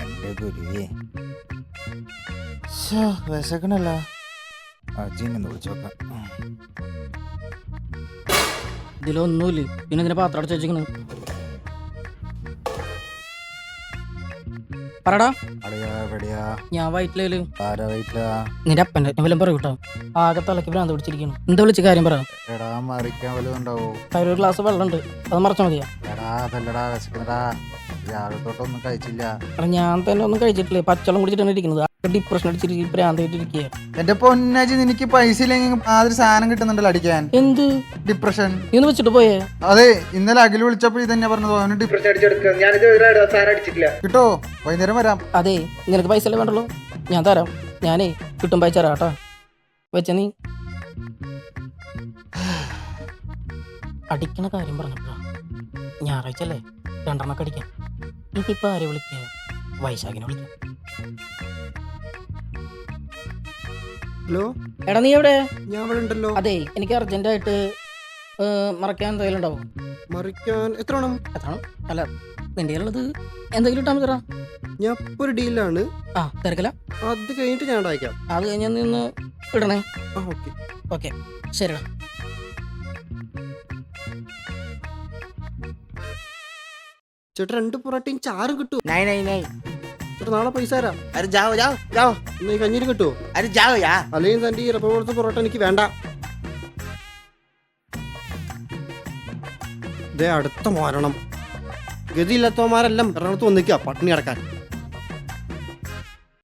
എന്റെ ഗുരുവേ ശ്ശോ, വിശക്കണല്ലോ അജിന്ന് വിളിച്ചോക്കാം ഇതിലൊന്നുമില്ല. പിന്നെ ഇതിനെ പാത്രം അടച്ചു വെച്ചിരിക്കണ് പറടാ. അടയാ എവിടെയാ? ഞാൻ വയറ്റിലേൽ ആരാ വീട്ടിലാ നിന്റെ അപ്പന്റെ. ഞാൻ വല്ലതും പറയൂ കേട്ടോ. ആകെ തലക്ക് ഭ്രാന്ത് പിടിച്ചിരിക്കുന്നു. എന്താ വിളിച്ച കാര്യം പറയാം എടാ മറിക്കാൻ വല്ലതും ഉണ്ടാവോ? കയ്യിൽ ഒരു ഗ്ലാസ് വെള്ളമുണ്ട്. അത് മറച്ചാൽ മതിയാ? എടാ അതല്ലടാ വിശക്കണടാ രാവിലെ തൊട്ടൊന്നും കഴിച്ചില്ല. എടാ ഞാൻ തന്നെ ഒന്നും കഴിച്ചിട്ടില്ല. പച്ചവെള്ളം കുടിച്ചിട്ടാണ് ഇരിക്കുന്നത്. ഡിപ്രഷൻ അടിച്ചിട്ട് ഭ്രാന്തായിട്ടിരിക്കുക എന്റെ പൊന്നാജി നിനക്ക് പൈസ ഇല്ലെങ്കിൽ ആദ്യം സാധനം കിട്ടുന്നുണ്ടല്ലോ അടിക്കാൻ. എന്ത്? ഡിപ്രഷൻ നീ ഒന്ന് വെച്ചിട്ട് പോയേ. അതെ ഇന്നലെ അഖിൽ വിളിച്ചപ്പോ ഇതന്നെ പറഞ്ഞത്. അവന് ഡിപ്രഷൻ അടിച്ചെടുക്കുക ഞാനിത് സാധനം അടിച്ചിട്ടില്ല. കിട്ടോ? വൈകുന്നേരം വരാം. അതെ നിനക്ക് പൈസ അല്ലേ വേണ്ടല്ലോ ഞാൻ തരാം. ഞാനേ കിട്ടും പൈസ തരാം കേട്ടാ. വെച്ച നീ അടിക്കണ കാര്യം പറഞ്ഞപ്പോ ഞായറാഴ്ച അല്ലേ? രണ്ടെണ്ണൊക്കെ അടിക്കാം. ഇതിപ്പോ ആരെ വിളിക്കുക വൈശാഖിനെ വിളിക്കാം. ഹലോ? എടാ നീ എവിടെ? ഞാൻ ഇവിടെ ഉണ്ടല്ലോ. അതെ എനിക്ക് അർജന്റായിട്ട് മറക്കാൻ എന്തെങ്കിലും ഉണ്ടാവും മറിക്കാൻ എത്ര വേണം? എത്ര അല്ല നിന്റെ ഉള്ളത് എന്തെങ്കിലും ഇട്ടാ തരാം ഞാൻ ഇപ്പൊ ഒരു ഡീലാണ് ആ തിരക്കില്ല അത് കഴിഞ്ഞിട്ട് ഞാൻ അയക്കാം അത് കഴിഞ്ഞാൽ നിന്ന് ഇടണേ. ഓക്കെ. ശരിടാ ചേട്ടാ രണ്ട് പൊറോട്ടയും ചാറ് കിട്ടും നൈ നൈ നൈ. ചേട്ടാ നാളെ പൈസ തരാം. അരെ ജാവോ ജാവോ ജാവോ. ഇന്ന് കഞ്ഞീര് കിട്ടുമോ അരെ ജാവോ യാ അല്ലെങ്കിൽ തന്റെ ഈ റബ്ബർ പൊറോട്ട എനിക്ക് വേണ്ട. ഇതേ അടുത്ത മാരണം. ഗതിയില്ലാത്തവന്മാരെല്ലാം എറണാകുളത്ത് വന്നിക്കുക പട്ടിണി കിടക്കാൻ.